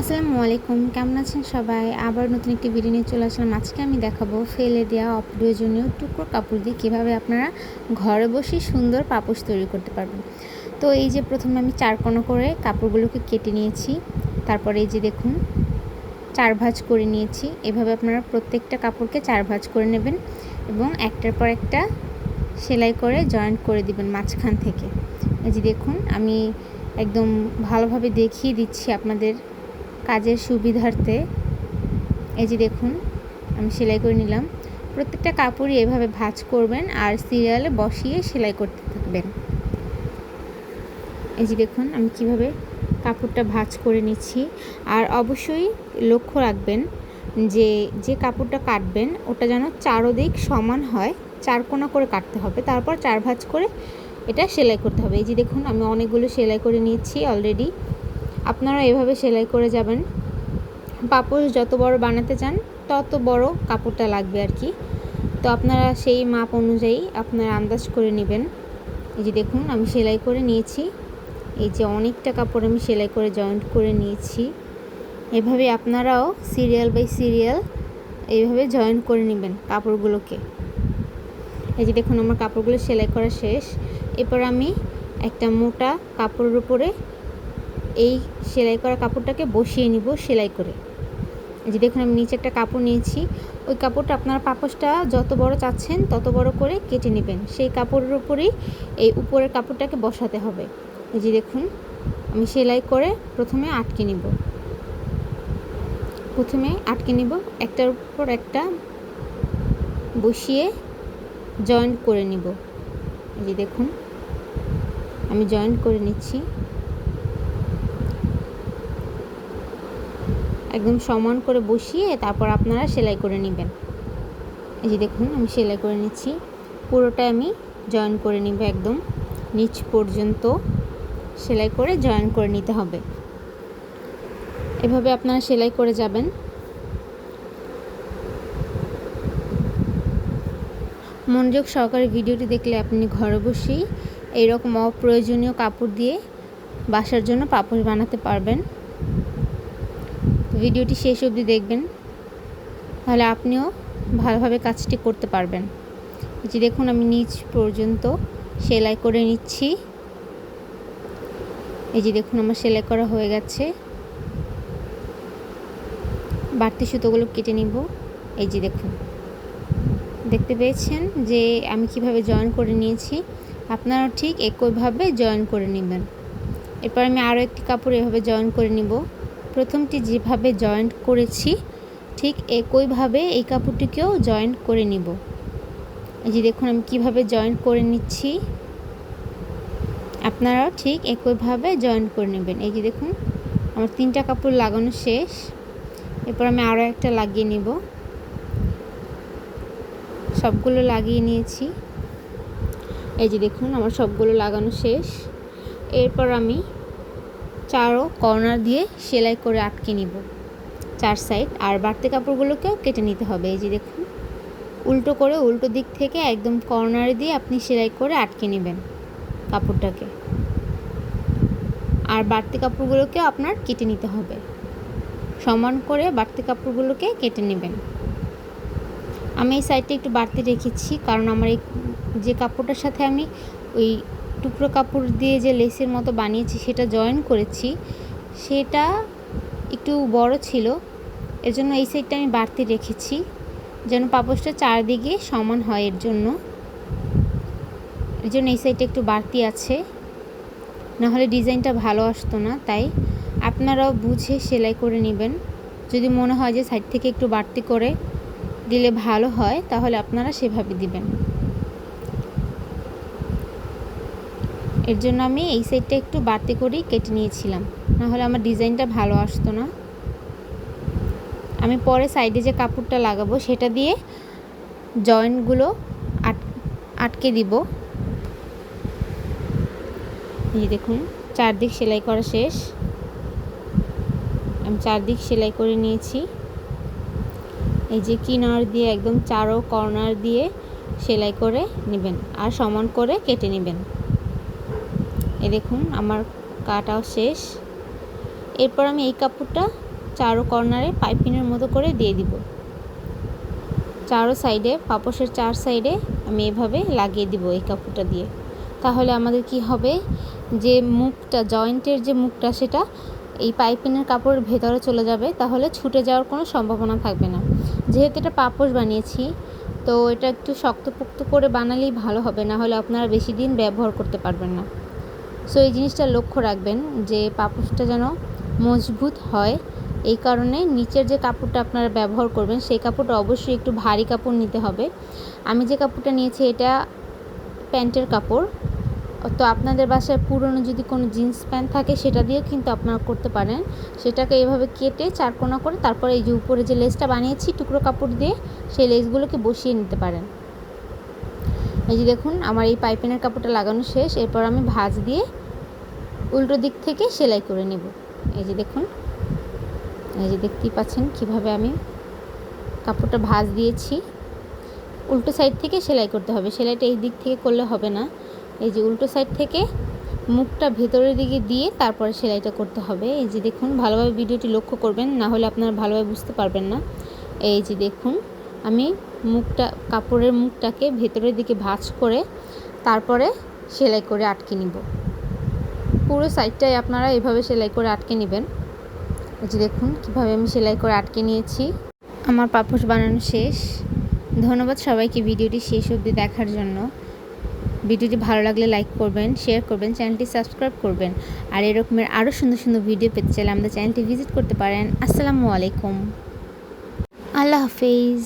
আসসালামু আলাইকুম, কেমন আছেন সবাই? আবার নতুন একটি ভিডিও নিয়ে চলে আসলাম। আজকে আমি দেখাবো ফেলে দেওয়া অপ্রয়োজনীয় টুকরো কাপড় দিয়ে কীভাবে আপনারা ঘরে বসে সুন্দর পাপোশ তৈরি করতে পারবেন। তো এই যে প্রথমে আমি চার কোনা করে কাপড়গুলোকে কেটে নিয়েছি। তারপরে এই যে দেখুন, চার ভাঁজ করে নিয়েছি। এভাবে আপনারা প্রত্যেকটা কাপড়কে চার ভাঁজ করে নেবেন এবং একটার পর একটা সেলাই করে জয়েন্ট করে দিবেন মাঝখান থেকে। এই যে দেখুন, আমি একদম ভালোভাবে দেখিয়ে দিচ্ছি আপনাদের কাজের সুবিধার্থে, এই যে দেখুন, আমি সেলাই করে নিলাম। প্রত্যেকটা কাপড়ই এভাবে ভাঁজ করবেন আর সিরিয়ালে বসিয়ে সেলাই করতে থাকবেন। এই যে দেখুন, আমি কীভাবে কাপড়টা ভাঁজ করে নিচ্ছি। আর অবশ্যই লক্ষ্য রাখবেন যে যে কাপড়টা কাটবেন, ওটা যেন চারোদিক সমান হয়, চার কোনা করে কাটতে হবে, তারপর চার ভাঁজ করে এটা সেলাই করতে হবে। এই যে দেখুন, আমি অনেকগুলো সেলাই করে নিয়েছি অলরেডি আপনারা এভাবে সেলাই করে যাবেন। পাপোশ যত বড় বানাতে চান, তত বড় কাপড়টা লাগবে আর কি। তো আপনারা সেই মাপ অনুযায়ী আপনারা আন্দাজ করে নেবেন। এই যে দেখুন, আমি সেলাই করে নিয়েছি। এই যে অনেকটা কাপড় আমি সেলাই করে জয়েন্ট করে নিয়েছি। এভাবে আপনারাও সিরিয়াল বাই সিরিয়াল এইভাবে জয়েন্ট করে নেবেন কাপড়গুলোকে। এই যে দেখুন, আমার কাপড়গুলো সেলাই করা শেষ। এরপর আমি একটা মোটা কাপড়ের উপরে এই সেলাই করা কাপড়টাকে বসিয়ে নিব সেলাই করে। যে দেখুন, আমি নিচে একটা কাপড় নিয়েছি। ওই কাপড়টা আপনারা পাপোশটা যত বড় চাচ্ছেন, তত বড় করে কেটে নেবেন। সেই কাপড়ের উপরেই এই উপরের কাপড়টাকে বসাতে হবে। এই যে দেখুন, আমি সেলাই করে প্রথমে আটকে নিব। প্রথমে আটকে নিব, একটার উপর একটা বসিয়ে জয়েন্ট করে নিব। এই যে দেখুন, আমি জয়েন্ট করে নিচ্ছি। একদম সমান করে বসিয়ে তারপর আপনারা সেলাই করে নেবেন। এই যে দেখুন, আমি সেলাই করে নিচ্ছি। পুরোটা আমি জয়েন করে নিব একদম। নিচ পর্যন্ত সেলাই করে জয়েন করে নিতে হবে। এভাবে আপনারা সেলাই করে যাবেন। মনোযোগ সহকারে ভিডিওটি দেখলে আপনি ঘরে বসেই এইরকম অপ্রয়োজনীয় কাপড় দিয়ে বাসার জন্য পাপোশ বানাতে পারবেন। ভিডিওটি শেষ অবধি দেখবেন। তাহলে আপনিও ভালোভাবে কাজটি করতে পারবেন। যে দেখুন, আমি নিচ পর্যন্ত সেলাই করে নিচ্ছি। এই যে দেখুন, আমার সেলাই করা হয়ে গেছে। বাড়তি সুতোগুলো কেটে নিব। এই যে দেখুন। দেখতে পেয়েছেন যে আমি কীভাবে জয়েন করে নিয়েছি? আপনারা ঠিক একইভাবে জয়েন করে নেবেন। এরপর আমি আরও একটি কাপড় এভাবে জয়েন করে নিব। প্রথমটি যেভাবে জয়েন্ট করেছি, ঠিক একইভাবে এই কাপড়টিকেও জয়েন্ট করে নিব। এই যে দেখুন, আমি কীভাবে জয়েন্ট করে নিচ্ছি। আপনারাও ঠিক একইভাবে জয়েন্ট করে নেবেন। এই যে দেখুন, আমার তিনটা কাপড় লাগানো শেষ। এরপর আমি আরও একটা লাগিয়ে নিব। সবগুলো লাগিয়ে নিয়েছি। এই যে দেখুন, আমার সবগুলো লাগানো শেষ। এরপর আমি চারও কর্নার দিয়ে সেলাই করে আটকে নিব। চার সাইড আর বাড়তি কাপড়গুলোকেও কেটে নিতে হবে। এই যে দেখুন, উল্টো করে উল্টো দিক থেকে একদম কর্নারে দিয়ে আপনি সেলাই করে আটকে নেবেন কাপড়টাকে। আর বাড়তি কাপড়গুলোকেও আপনার কেটে নিতে হবে। সমান করে বাড়তি কাপড়গুলোকে কেটে নেবেন। আমি এই সাইডটা একটু বাড়তি রেখেছি, কারণ আমার এই যে কাপড়টার সাথে আমি ওই টুকরো কাপড় দিয়ে যে লেসের মতো বানিয়েছি, সেটা জয়েন করেছি। সেটা একটু বড় ছিল। এর জন্য এই সাইডটা আমি বাড়তি রেখেছি, যেন পাপোশটা চারদিকে সমান হয় এর জন্য। এর জন্য এই সাইডটা একটু বাড়তি আছে। নাহলে ডিজাইনটা ভালো আসতো না, তাই আপনারাও বুঝে সেলাই করে নেবেন। যদি মনে হয় যে সাইড থেকে একটু বাড়তি করে দিলে ভালো হয়, তাহলে আপনারা সেভাবে দিবেন। এর জন্য আমি এই সাইডটা একটু বাড়তি করেই কেটে নিয়েছিলাম। নাহলে আমার ডিজাইনটা ভালো আসতো না। আমি পরে সাইডে যে কাপড়টা লাগাবো, সেটা দিয়ে জয়েন্টগুলো আট, আটকে দিব। এই দেখুন, চারদিক সেলাই করা শেষ। আমি চারদিক সেলাই করে নিয়েছি। এই যে কিনার দিয়ে, একদম চারো কর্নার দিয়ে সেলাই করে নেবেন, আর সমান করে কেটে নেবেন। এই দেখুন, আমার কাটাও শেষ। এরপর আমি এই কাপড়টা চারো কর্নারে পাইপিনের মতো করে দিয়ে দিব। চারো সাইডে, পাপোশের চার সাইডে আমি এভাবে লাগিয়ে দিব এই কাপড়টা দিয়ে। তাহলে আমাদের কি হবে? যে মুখটা, জয়েন্টের যে মুখটা, সেটা এই পাইপিনের কাপড়ের ভেতরে চলে যাবে। তাহলে ছুটে যাওয়ার কোনো সম্ভাবনা থাকবে না। যেহেতু এটা পাপোশ বানিয়েছি, তো এটা একটু শক্তপোক্ত করে বানালেই ভালো হবে। না হলে আপনারা বেশি দিন ব্যবহার করতে পারবেন না। সো এই জিনিসটা লক্ষ্য রাখবেন যে পাপোশটা যেন মজবুত হয়। এই কারণে নিচের যে কাপড়টা আপনারা ব্যবহার করবেন, সেই কাপড়টা অবশ্যই একটু ভারী কাপড় নিতে হবে। আমি যে কাপড়টা নিয়েছি, এটা প্যান্টের কাপড়। তো আপনাদের বাসায় পুরনো যদি কোনো জিন্স প্যান্ট থাকে, সেটা দিয়েও কিন্তু আপনারা করতে পারেন। সেটাকে এভাবে কেটে চারকোনা করে তারপরে এই যে উপরে যে লেসটা বানিয়েছি, টুকরো কাপড় দিয়ে সেই লেসগুলোকে বসিয়ে নিতে পারেন। এই যে দেখুন, আমার এই পাইপিনের কাপড়টা লাগানো শেষ। এরপর আমি ভাঁজ দিয়ে উল্টো দিক থেকে সেলাই করে নেব। এই যে দেখুন, এই যে দেখতেই পাচ্ছেন কীভাবে আমি কাপড়টা ভাঁজ দিয়েছি। উল্টো সাইড থেকে সেলাই করতে হবে। সেলাইটা এই দিক থেকে করলে হবে না। এই যে উল্টো সাইড থেকে মুখটা ভেতরের দিকে দিয়ে তারপরে সেলাইটা করতে হবে। এই যে দেখুন, ভালোভাবে ভিডিওটি লক্ষ্য করবেন, না হলে আপনারা ভালোভাবে বুঝতে পারবেন না। এই যে দেখুন, আমি মুখটা, কাপড়ের মুখটাকে ভেতরের দিকে ভাঁজ করে তারপরে সেলাই করে আটকে নিব। পুরো সাইডটাই আপনারা এভাবে সেলাই করে আটকে নেবেন। যে দেখুন, কীভাবে আমি সেলাই করে আটকে নিয়েছি। আমার পাপোশ বানানো শেষ। ধন্যবাদ সবাইকে ভিডিওটি শেষ অবধি দেখার জন্য। ভিডিওটি ভালো লাগলে লাইক করবেন, শেয়ার করবেন, চ্যানেলটি সাবস্ক্রাইব করবেন। আর এরকমের আরও সুন্দর সুন্দর ভিডিও পেতে চাইলে আমাদের চ্যানেলটি ভিজিট করতে পারেন। আসসালামু আলাইকুম। আল্লাহ হাফিজ।